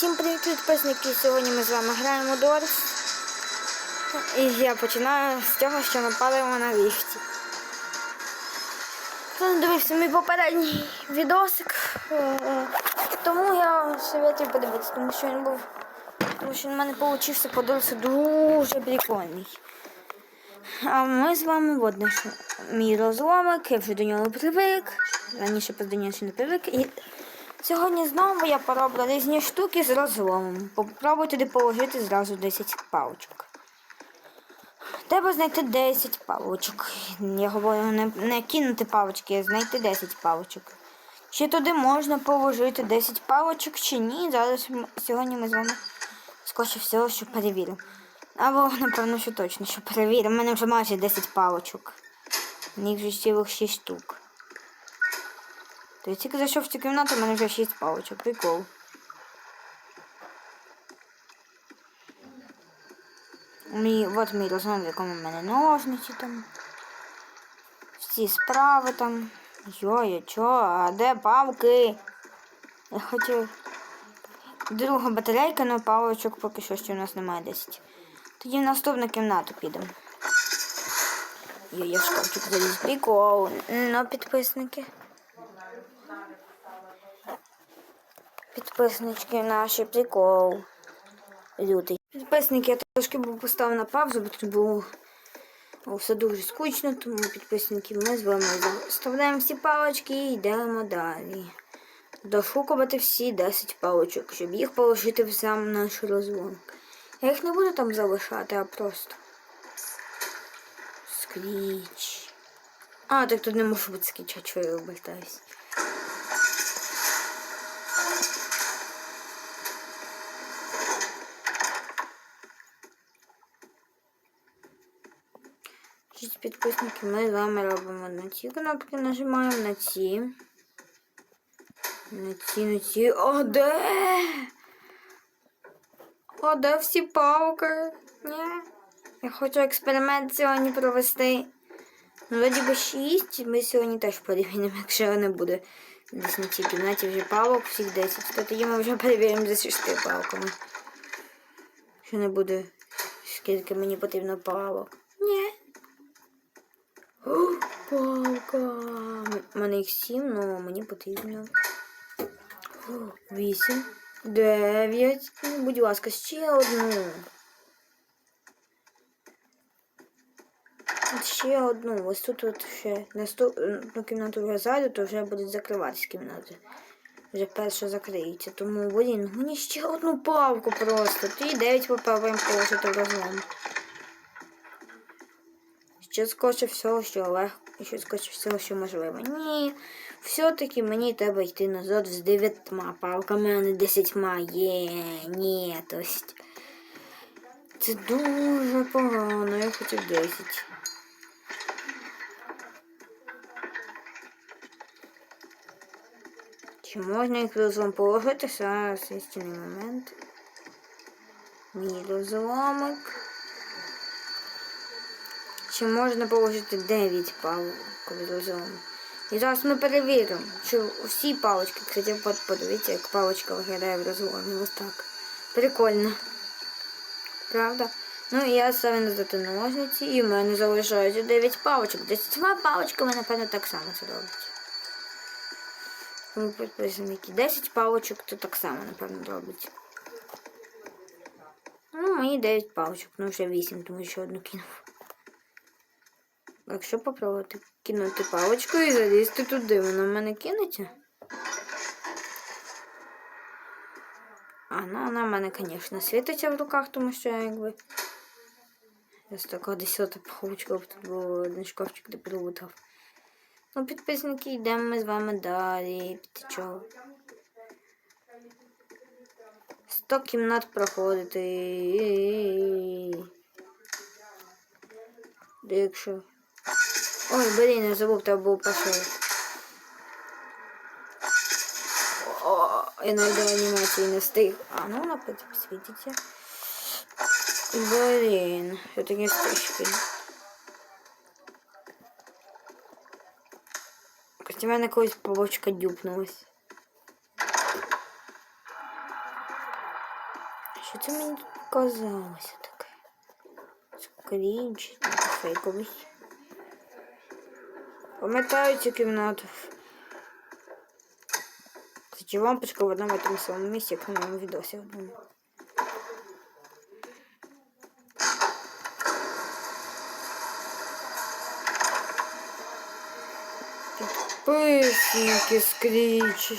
Всім привіт, підписники! Сьогодні ми з вами граємо Дорс. І я починаю з того, що ми палимо на ліфті. Не дивився мій попередній відосик, е, тому я советую подивитися, тому що він був. Тому що він в мене вийшов по Дорсу дуже прикольний. А ми з вами от наш мій розломик, я вже до нього привик. Раніше до нього ще не привик. І сьогодні знову я пороблю різні штуки з розломом. Попробуй туди положити зразу 10 палочок. Треба знайти 10 палочок. Я говорю, не кинути палочки, а знайти 10 палочок. Чи туди можна положити 10 палочок, чи ні. Зараз сьогодні ми з вами скоріше всього, що перевіримо. Або, напевно, що точно, що перевіримо. У мене вже майже 10 палочок. У них вже цілих 6 штук. То я тільки зайшов в цю кімнату, у мене вже 6 палочок. Прикол. Мій, от мій розмов, в якому в мене ножниці там. Всі справи там. Йо, чо, а де палки? Я хотів. Друга батарейка, але палочок поки що ще у нас немає 10. Тоді в наступну кімнату підемо. Йо, я в шкафчик заліз. Прикол. Ну, підписники. Підписнички наші, прикол. Лютий. Підписники я трошки поставив на паузу, бо тут було все дуже скучно, тому підписники ми з вами вставляємо всі палочки і йдемо далі. Дошукувати всі 10 палочок, щоб їх положити в сам наш розломок. Я їх не буду там залишати, а просто. Скріч. А, так тут не може бути скріч, а чого я обертаюсь. Шість підписників ми з вами робимо на ці кнопки, нажимаємо на ці. На ці, на ці. О, де? О, де всі палки? Ні. Я хочу експеримент сьогодні провести. Ну, вроді би 6. Ми сьогодні теж перевіримо, якщо не буде десь на цій кімнаті вже палок, всіх 10. То тоді ми вже перевіримо за 6 палками. Що не буде, скільки мені потрібно палок. Ні. Палка. Мене їх 7, але мені потрібно. Вісім. Дев'ять. Ну, Будь ласка, ще одну. Ще одну. Ось тут от ще наступну кімнату вже зайду, то вже будуть закриватись кімнати. Вже перша закриється. Тому, блін, мені ще одну палку просто. Ти дев'ять попробуємо положити в розлом. Ще скорше всього, що легко, ще скорше всього, що можливо. Ні, все-таки мені треба йти назад з дев'ятьма палками, а не десятьма. Є, ні, то есть. Це дуже погано, я хотів 10. Чи можна їх розлом положити? Зараз істинний момент. Мій розломик. Чи можна положити 9 палок розлом? І зараз ми перевіримо, що всі палочки, кстати, от подивіться, як палочка виглядає в розломі. Ось так. Прикольно. Правда? Ну і я ставлю на ножниці, і в мене залишається 9 палочок. 10 палочками, напевно, так само це робить. Тому підписники 10 палочок, то так само, напевно, робить. Ну, мені 9 палочок, ну вже 8, тому що одну кинув. Якщо попробувати кинути паличку і залізти туди, вона в мене кинеться. А, ну вона в мене, звісно, світиться в руках, тому що я якби. Я з такого десята паличка, тут був один шкафчик, де прилутав. Ну, підписники, йдемо ми з вами далі. Чого? 100 кімнат проходити. Якщо. Ой, блін, я забув, треба було пошити. О, я навіть до анімації не встиг. А, ну вона потім світиться. Блін, я таки встиг. Хоча в мене колись павочка дюпнулась. Що це мені тут показалося таке? Пам'ятаю цю кімнату. Кстати, лампочка в одному і тому самому місці, як на моєму відосі одному. Підписники скріч.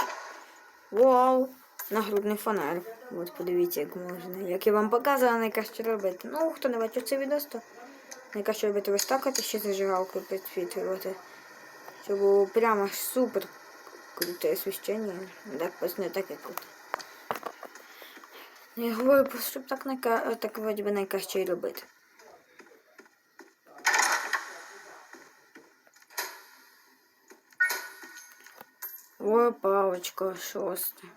Вау! Нагрудний фонарь. От подивіться, як можна. Як я вам показувала, найкраще робити. Ну, хто не бачив цей відос, то найкраще робити ось так, от ще зажигалкою підсвітлювати. Щоб було прямо супер круте освіщення. Так ось не так, як. Я говорю, просто, щоб так, найка... так вроді би найкраще і робити. О, паличка шоста.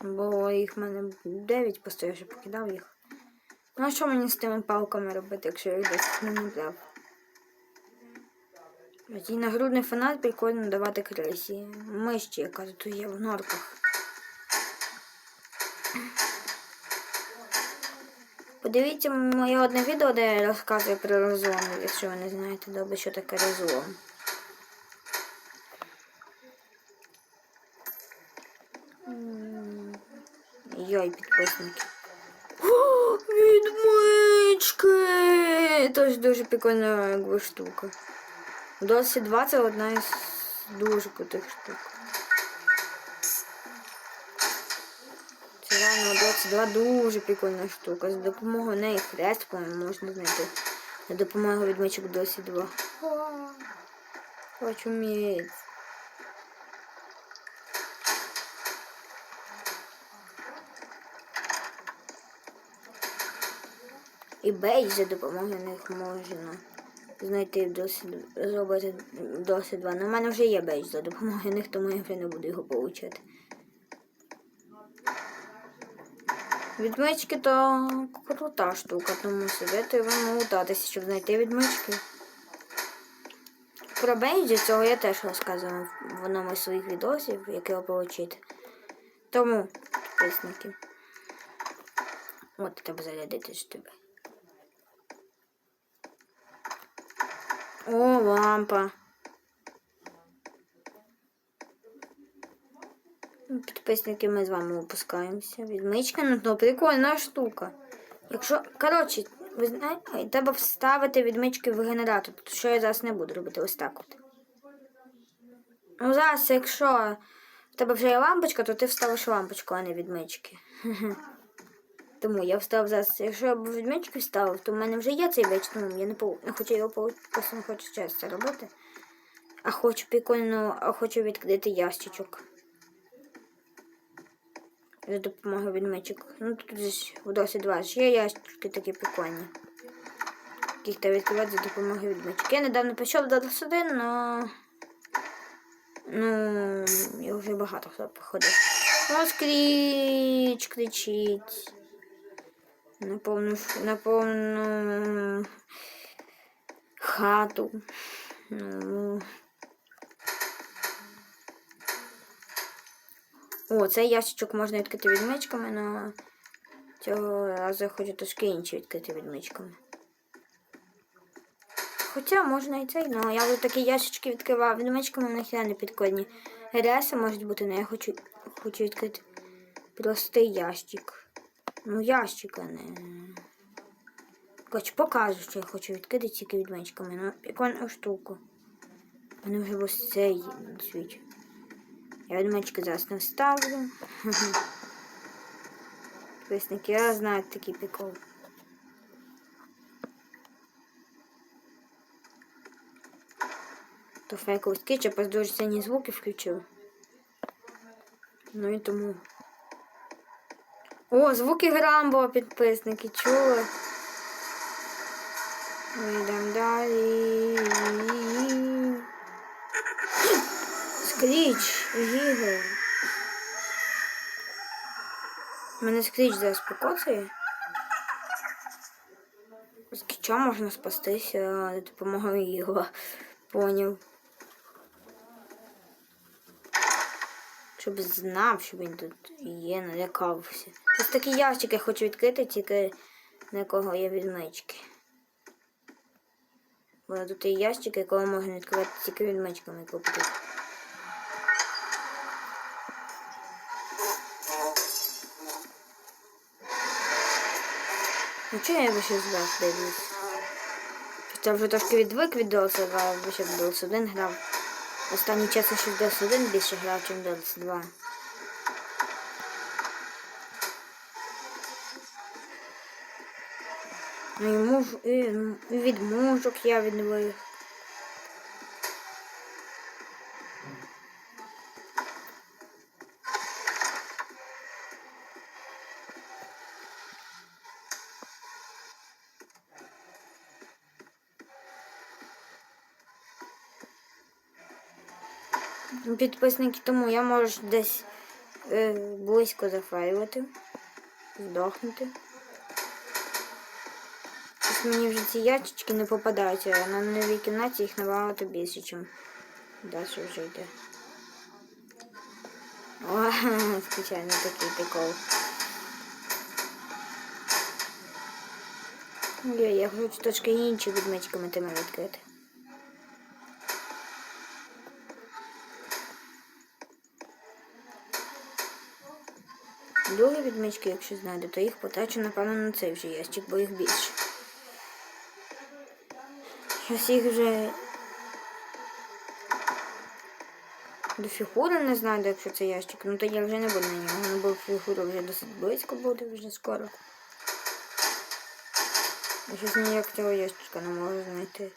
Було їх в мене 9, просто я вже покидав їх. Ну а що мені з тими палками робити, якщо я їх десь не брав? І нагрудний фонарь прикольно давати крисі. Мишці, яка тут є в норках. Подивіться моє одне відео, де я розказую про розлом, якщо ви не знаєте добре, що таке розлом. Йой, підписники. О, відмички! Тож дуже прикольна штука. Досі 2 це одна із дуже крутих штук. Це реально Dota 2 дуже прикольна штука. За допомогою неї хрест, по-моєму, можна знайти. За допомогою відмичок Dosі 2. Хочу міць. І бейдж за допомогою них можна знайти досить зробити досить два. Ну, в мене вже є бейдж за допомогою них, тому я вже не буду його получати. Відмички то крута штука, тому сидити вам лутатися, щоб знайти відмички. Про бейджі цього я теж розказував в одному із своїх відосів, як його отримати. Тому, підписники. От треба зарядити ж тебе. О, лампа. Ну, Підписники, ми з вами опускаємося. Відмичка, ну то прикольна штука. Якщо, коротше, ви знаєте, треба вставити відмички в генератор, що я зараз не буду робити ось так от. Ну, зараз, якщо в тебе вже є лампочка, то ти вставиш лампочку, а не відмички. Тому я встав зараз, якщо я б відмічки вставив, то в мене вже є цей веч, тому я не, по, не хочу його просто не хочу зараз це робити. А хочу прикольно, а хочу відкрити ящичок. За допомогою відмичок. Ну тут десь в досі два ж є ящички такі прикольні. Яких треба відкривати за допомогою відмичок. Я недавно пішов до дос один, но... Ну, я вже багато хто походив. О, скріч, кричить. На повну, на повну хату. Ну. О, цей ящичок можна відкрити відмичками, але цього разу я хочу трошки інші відкрити відмичками. Хоча можна і цей, але я вже такі ящички відкривав відмичками, на них не підкодні. РС можуть бути, але я хочу, хочу відкрити простий ящик. Ну, ящика не. Коротше, покажу, що я хочу відкрити тільки відмичками. Ну, прикольну штуку. Вони вже ось цей світ. Я відмички зараз не вставлю. Підписники, я знаю такий прикол. То фейковий скетч, я просто дуже звуки включив. Ну і тому. О, звуки Грамбо, підписники, чули? Ми йдемо далі. Скріч, Гігл. Мене скріч зараз покоцає. Скріча можна спастися допомогою його. Поняв. Щоб знав, що він тут є, налякався. Ось такі ящики хочу відкрити, тільки на кого є відмички. Бо тут є ящики, якого можна відкривати тільки відмичками купити. Ну чого я ще зверх дивлюсь? Хоча вже трошки відвик від 2, бо ще в Dota 1 грав. Останній час я ще в Dota 1 більше грав, ніж в 2. Ну і, муж, і, і від мужок я відвик. Підписники тому я можу десь е, близько зафайлити, здохнути. Ось мені вже ці ящички не попадаються, а на новій кімнаті їх набагато більше, ніж далі вже йде. О, звичайно, такий прикол. Я, я хочу трошки інші відмичками тими відкрити. Другі відмички, якщо знайду, то їх потрачу, напевно, на цей вже ящик, бо їх більше. Щось їх вже до фігури не знайду, якщо це ящик. Ну то я вже не буду на нього. Ну бо фігура вже досить близько буде вже скоро. Я щось ніяк цього ящичка не можу знайти.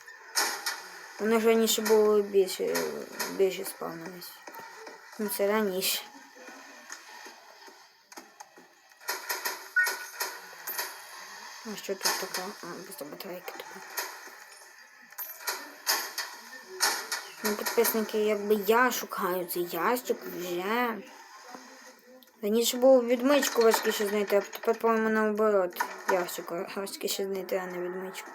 Вони ж раніше було більше, більше спавнились. Ну це раніше. А що тут таке? А, просто батарейки тут. Ну, підписники, якби я шукаю цей ящик вже. Раніше було відмичку важкіше знайти, а тепер, по-моєму, наоборот. Ящик важкіше знайти, а не відмичку.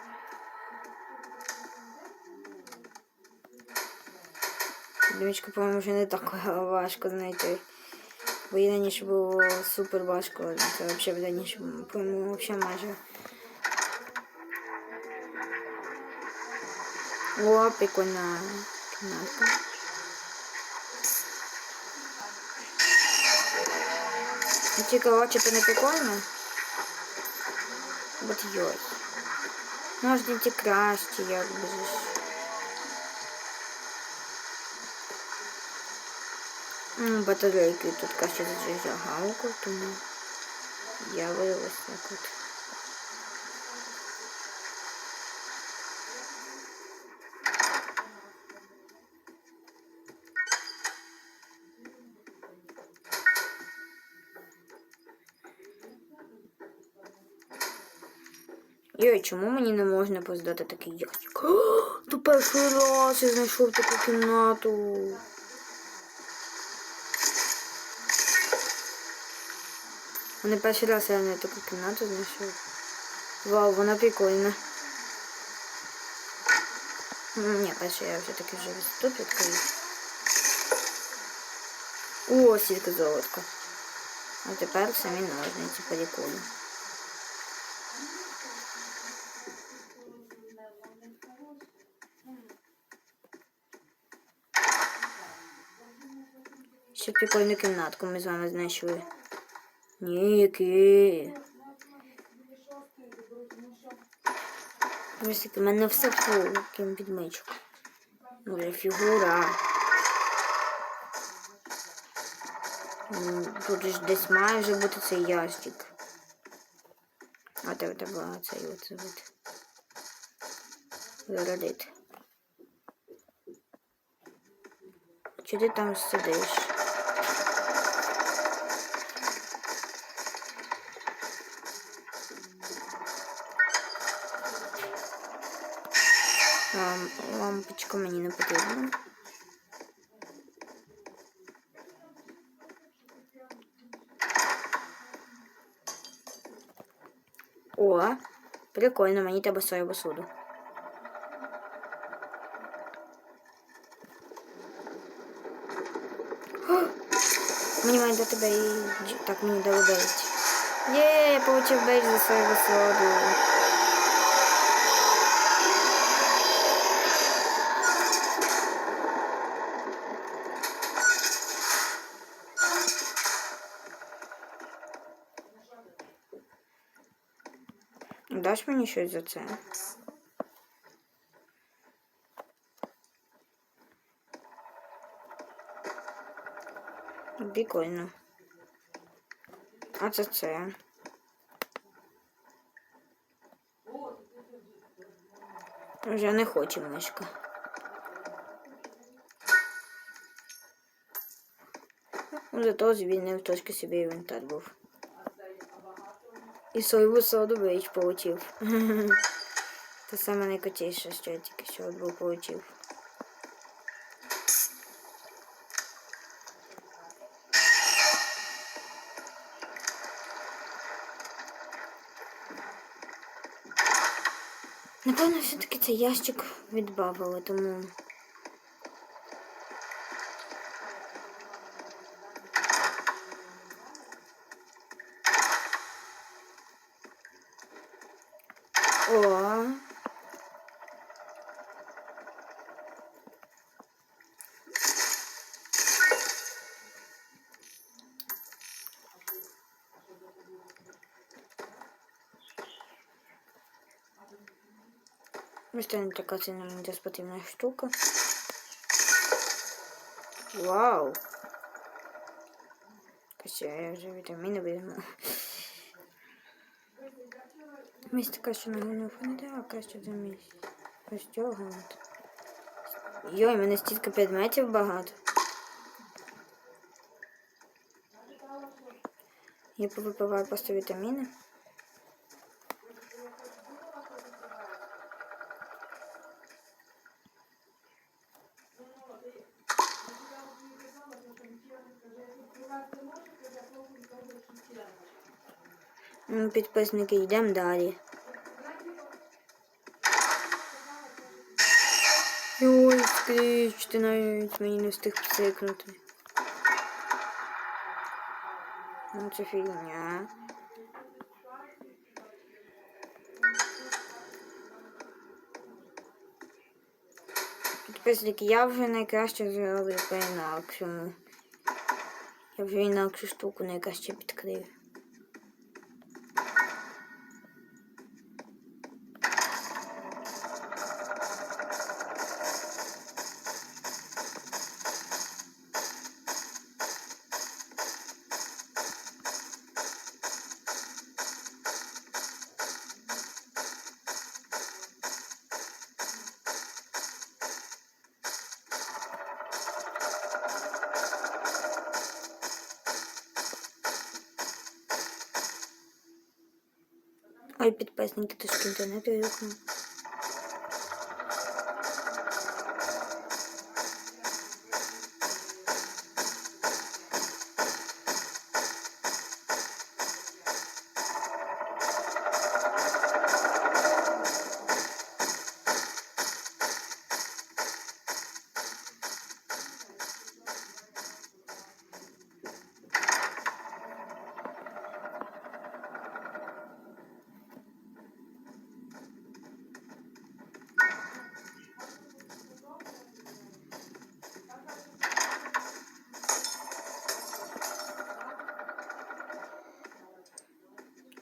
Відмичку, по-моєму, вже не так важко знайти. Бо її раніше було супер важко. Це взагалі раніше, по-моєму, взагалі майже. О, прикольна кімнатка. Ну, коротше, це не прикольно. От йой. Можна ті краще, як би ж. Ну, батарейки тут краще зажигалку, тому я виявилась так от. Йой, чому мені не можна поздати такий ящик? То перший раз я знайшов таку кімнату. Не перший раз я не таку кімнату знайшов. Вау, вона прикольна. Ні, перше я все-таки вже тут відкрию. О, сітка золотка. А тепер самі ножниці прикольно. Прикольну кімнатку ми з вами знайшли. Ніки. В мене все фул, ким підмичку. Ну, вже фігура. Тут ж десь має вже бути цей ящик. А тебе треба цей от от. Зародити. Чи ти там сидиш? лампочка мені не потрібна. О, прикольно, мені треба соєву суду. Мені має до тебе і дж- так мені дали бейт. Є, я получив бейт за свою висоду. Даш мені щось за це? Прикольно. А це це. Вже не хоче мишка. Зато звільнив трошки собі інвентар був. І свою соду бейч получив. Це саме найкотіше, що я тільки що був получив. Напевно, все-таки цей ящик відбавили, тому. О. Ось не така це буде штука. Вау! Хоча я вже вітаміни візьму. Місць така, що на головну фонаря, краще за місць. Розтягнути. Йой, мене стільки предметів багато. Я повипиваю просто вітаміни. Ну, Підписники, йдемо далі. Ой, скріч, ти навіть мені не встиг псикнути. Ну, це фігня. Підписники, я вже найкраще зробив по інакшому. Я вже інакшу штуку найкраще підкрив. Ой, підписники, трошки інтернету вікно.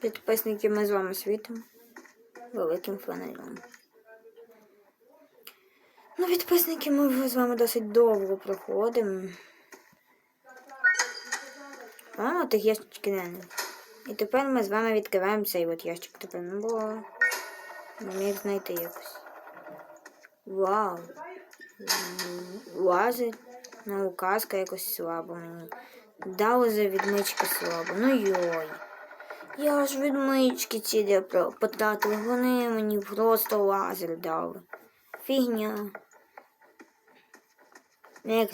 Підписники, ми з вами світом. Великим фонарем. Ну, підписники, ми з вами досить довго проходимо. А, тих ящички не. І тепер ми з вами відкриваємо цей от ящик. Тепер ну бо не міг знайти якось. Вау. Лазить. Ну, указка якось слабо мені. Дали за відмички слабо. Ну йой. Я ж відмички ці про- потратив, вони мені просто лазер дали. Фігня. Як.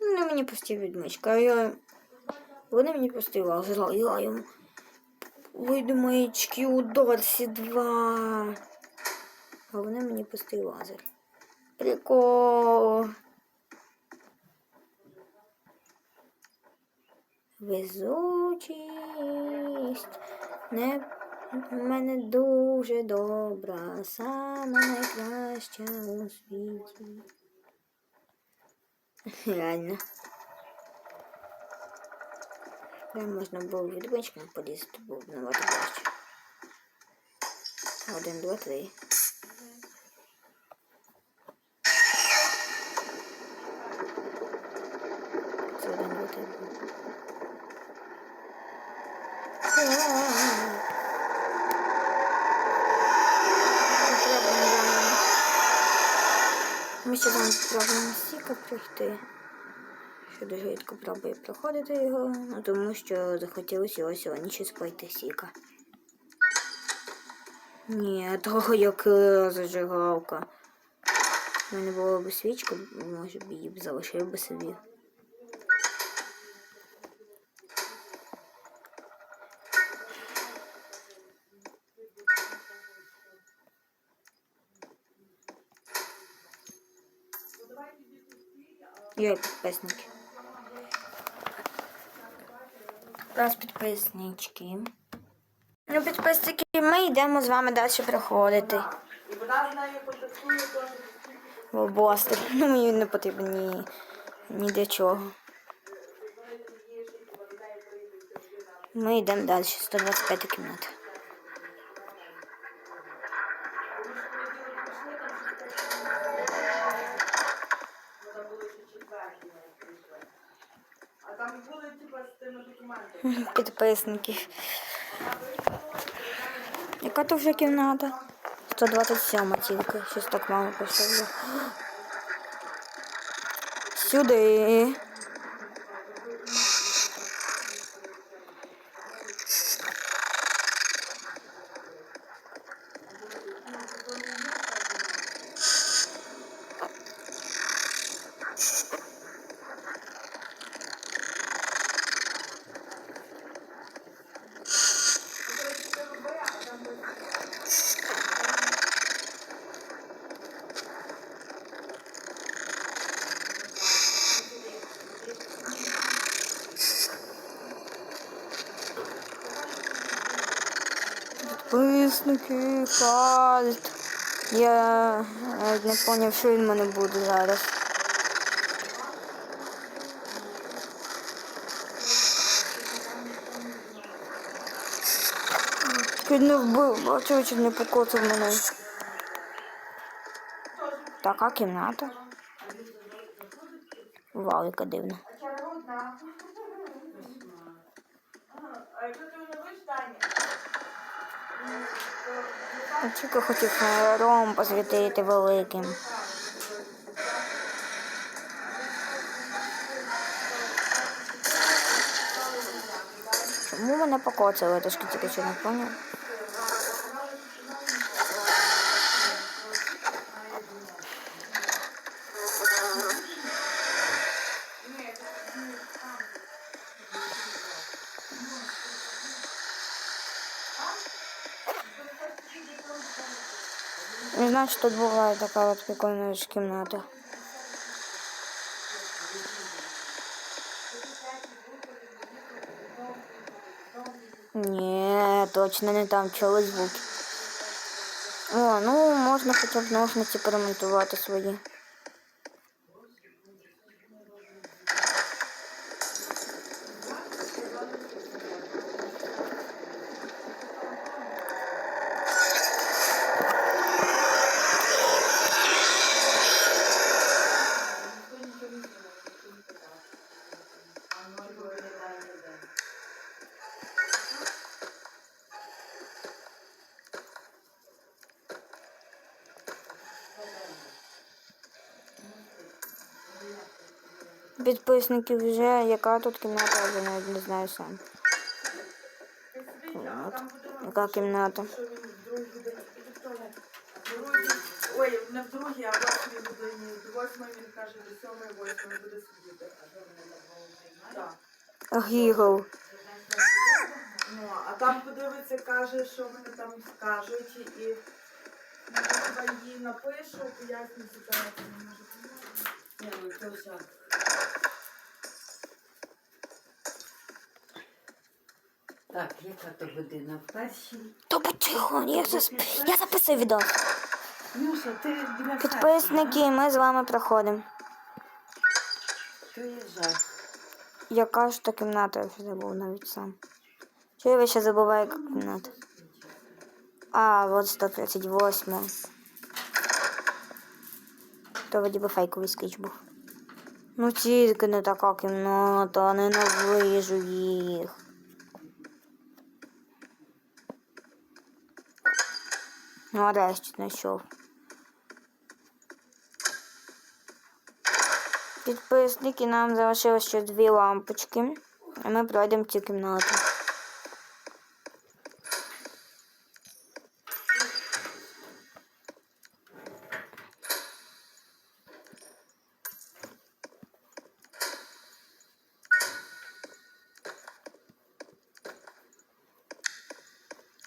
Вони мені пусті відмичка, а я. Вони мені пусті лазер, а я їм. Відмички у Дорсі 2. А вони мені пустий лазер. Прикол. Везучість. Не в мене дуже добра, сама найкраща у світі. Реально. Прям можна було відбичком полізти, було б. Один, два, три. Це один, два, три. Ми спробуємо сіка пройти. Що дуже рідко пробую проходити його, ну, тому що захотілося його сьогодні ще пройти сіка. Ні, того як е, зажигалка. У мене була б свічка, може б її б залишив би собі. Є підписники. Раз підписнички. Ну, підписники, ми йдемо з вами далі приходити. І вона. Ну, мені не потрібно ні, ні для чого. Ми йдемо далі. 125 кімната. Підписники. Яка то вже кімната? 127 тільки. Щось так мало пішло. Сюди. Підписники. Я не зрозумів, що він мене буде зараз. Чуть не вбив, бачив, чуть не покоцав мене. Така кімната. Вау, яка дивна. А якщо ти вже будеш Таня? Я тільки хотів ром посвітити великим. Чому мене покоцали? Я трошки тільки що не поняв. Не що тут буває така от прикольна ж кімната. Ні, точно не там чули звуки. О, ну можна хоча б ножниці поремонтувати свої. Підписники вже, яка тут кімната, я вже навіть не знаю сам. От. Яка кімната? Ой, не в другій, а в восьмій годині. До восьмої він каже, до сьомої, восьмої буде сидіти. Так. Гігл. Ну, а там подивиться, каже, що вони там скажуть і я їй напишу, поясню ситуацію. Ні, ну то все. Так, яка то година? В першій. То будь тихо, я, засп... я записую відео. Нюша, ти біля Підписники, ми з вами проходимо. Жах. Яка ж то кімната, я вже забув навіть сам. Чого я ще забуваю яка кімната? А, от 138. То вроді би фейковий скіч був. Ну тільки не така кімната, ненавижу їх. Ну, а решті знайшов. Підписники нам залишилось ще дві лампочки. А ми пройдемо цю кімнату.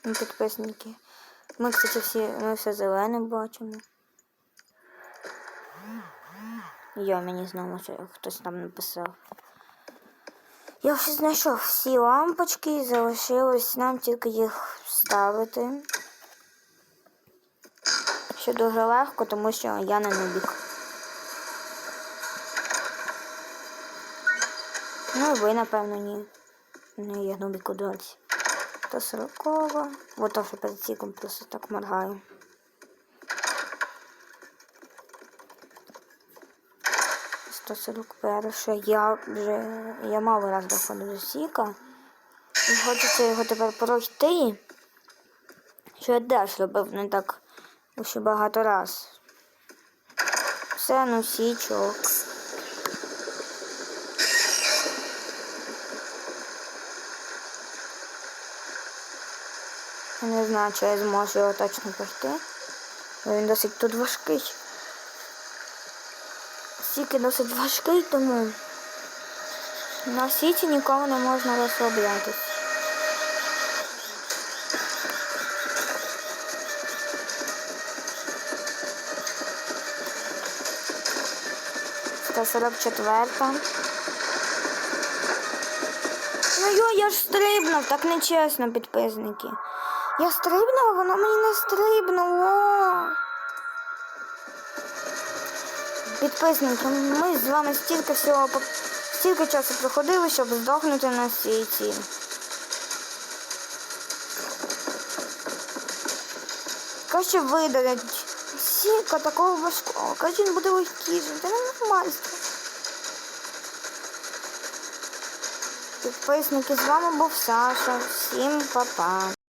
Ну, Підписники. Ми, кстати, всі ми все зелене бачимо. Йо, мені знову хтось там написав. Я вже знайшов всі лампочки і залишилось нам тільки їх вставити. Що дуже легко, тому що я не нубік. Ну і ви, напевно, ні. Не я нубіку удалось. 140. Вот тоже под зигом просто так моргаю. Сто сорок перше. Я вже я мало раз доходив до Сіка. І хочеться його тепер пройти. Що я теж робив не так що багато раз. Все, ну січок. Не знаю, чи я зможу його точно пройти. Він досить тут важкий. Сіки досить важкий, тому на сіті нікому не можна. Сто сорок четверта. Ну йо, я ж стрибнув, так нечесно, підписники. Я стрибнула, воно мені не стрибнуло. Підписники, ми з вами стільки всього стільки часу проходили, щоб здохнути на світі. Краще видалять сіка такого важкого. Краще він буде легкішим. Це нормально. Підписники, з вами був Саша. Всім па-па.